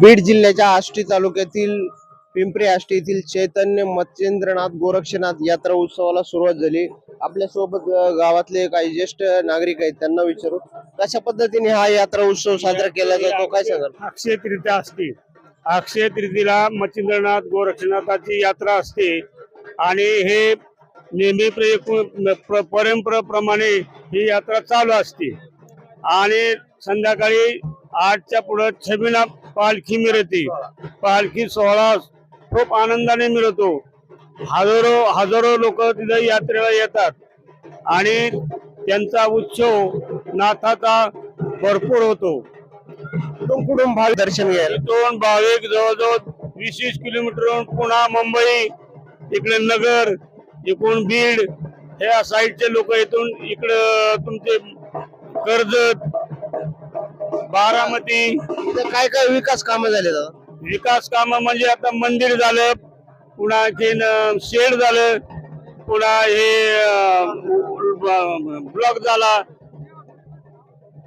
बीड जिल्ह्याच्या आष्टी तालुक्यातील पिंपरी आष्टी येथील चैतन्य मच्छिंद्रनाथ गोरक्षनाथ यात्रा उत्सवाला सुरुवात झाली. आपल्यासोबत गावातले काही ज्येष्ठ नागरिक आहेत त्यांना विचारू. कशा पद्धतीने हा यात्रा उत्सव साजरा केला जातो? काय सांगाल? अक्षय तृतीया असते अक्षय तृतीला मच्छिंद्रनाथ गोरक्षनाथाची यात्रा असते. आणि हे नेहमी परंपरेप्रमाणे ही यात्रा चालू असते. आणि संध्याकाळी आठच्या पुढं छबिना पालखी मिळते. पालखी सोहळा खूप आनंदाने मिळतो. हजारो हजारो लोक तिथे यात्रेला येतात. आणि त्यांचा उत्सव नाथाचा भरपूर होतो. कुठून भाव दर्शन घ्यायला? दोन भाविक जवळजवळ वीस वीस किलोमीटर पुन्हा मुंबई इकडे नगर इकडून बीड ह्या साईडचे लोक इथून इकडं तुमचे कर्जत बारामती. इथं काय काय विकास कामं झाले दादा विकास काम म्हणजे आता मंदिर झालं पुन्हा आणखीन अं, शेड झालं पुन्हा हे ब्लॉक झाला.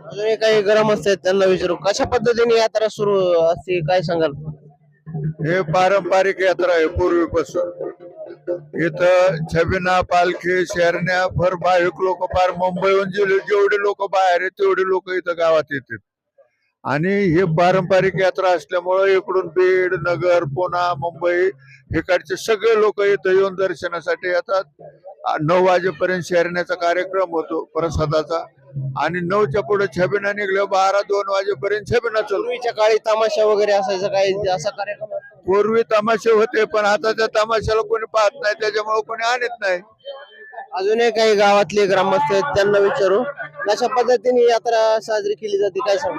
अजूनही काही गरम असतात त्यांना विचारू. कशा पद्धतीने यात्रा सुरू असते काय सांगाल? हे पारंपरिक यात्रा आहे पूर्वीपासून. इथं छबिना पालखी शेरण्या भर भाविक लोक पार मुंबईहून जे- जेवढे लोक बाहेर आहेत तेवढे लोक इथं गावात येतात. आणि हे पारंपरिक यात्रा असल्यामुळे इकडून बीड नगर पुणा मुंबई इकडचे सगळे लोक इथं येऊन दर्शनासाठी येतात. नऊ वाजेपर्यंत शेरण्याचा कार्यक्रम होतो प्रसादाचा. आणि नऊच्या पुढे छबिना निघल्या बारा दोन वाजेपर्यंत छबिना पूर्वीच्या काळी तमाशा वगैरे असायचा काही असा कार्यक्रम? पूर्वी तमाशे होते पण आता त्या तमाशाला कोणी पाहत नाही त्याच्यामुळे कोणी आणत नाही. अजूनही काही गावातले ग्रामस्थ आहेत त्यांना विचारू. कशा पद्धतीने यात्रा साजरी केली जाते काय सांग?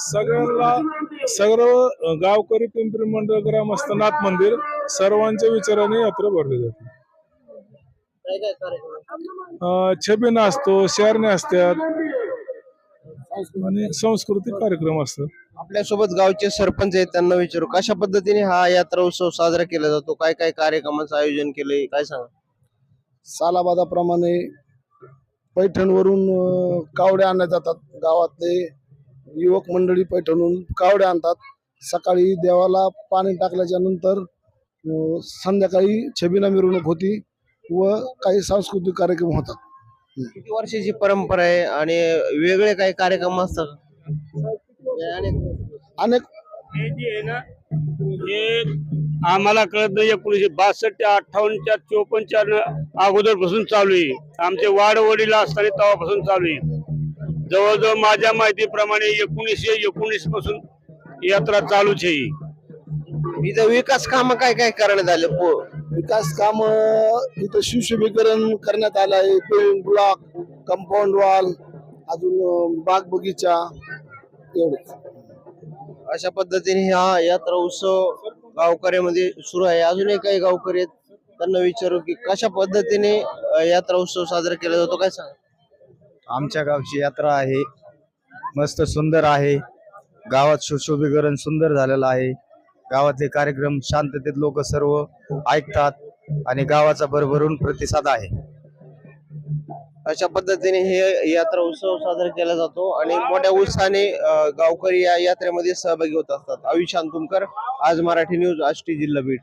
सगळ्यांना सर्व गावकरी पिंपरी मंडळ ग्रामस्थ नाथ मंदिर सर्वांच्या विचाराने यात्रा भरली जाते. छबिना असतो शहरणे असतात. आणि सांस्कृतिक कार्यक्रम असतात. आपल्यासोबत गावचे सरपंच आहेत त्यांना विचारू कशा पद्धतीने हा यात्रा उत्सव साजरा केला जातो? काय काय कार्यक्रमाचं आयोजन केलंय? काय सांगा? सालाबादाप्रमाणे पैठणवरून अं, कावड्या आणल्या जातात गावातले. युवक मंडळी पैठणहून कावड्या आणतात. सकाळी देवाला पाणी टाकल्याच्या नंतर संध्याकाळी छबिना मिरवणूक होती व काही सांस्कृतिक कार्यक्रम होतात. किती वर्षाची परंपरा आहे आणि वेगळे काही कार्यक्रम असतात? अनेक हे जे आहे ना हे आम्हाला कळत नाही एकोणीशे बासष्ट ते अठ्ठावन्नच्या चोपन्नच्या अगोदरपासून चालू आहे. आमचे वाड वडील असताना तेव्हापासून चालू आहे. जवळजवळ माझ्या माहितीप्रमाणे एकोणीसशे एकोणीसपासून यात्रा चालूच आहे ही. इथं विकास काम काय काय करण्यात आले? पो- विकास काम इथं शिवशुभीकरण करण्यात आलं आहे. बिल्डिंग ब्लॉक कंपाऊंड वॉल अजून अं, बाग बगीचा एवढेच. अशा पद्धतीने हा यात्रा उत्सव गावकऱ्यामध्ये सुरू आहे. अजूनही काही गावकरी आहेत त्यांना विचारू की कशा पद्धतीने अं, यात्रा उत्सव साजरा केला जातो काय सांग? आमच्या गावची यात्रा आहे. मस्त सुंदर आहे. गावात सुशोभीकरण सुंदर झालेलं आहे. गावातले कार्यक्रम शांततेत लोक सर्व ऐकतात आणि गावाचा भरभरून प्रतिसाद आहे. अशा पद्धतीने हे यात्रा उत्सव साजरा केला जातो आणि मोठ्या उत्साहाने गावकरी या यात्रेमध्ये सहभागी होत असतात. आयुष शांतुमकर आज मराठी न्यूज आष्टी जिल्हा बीड.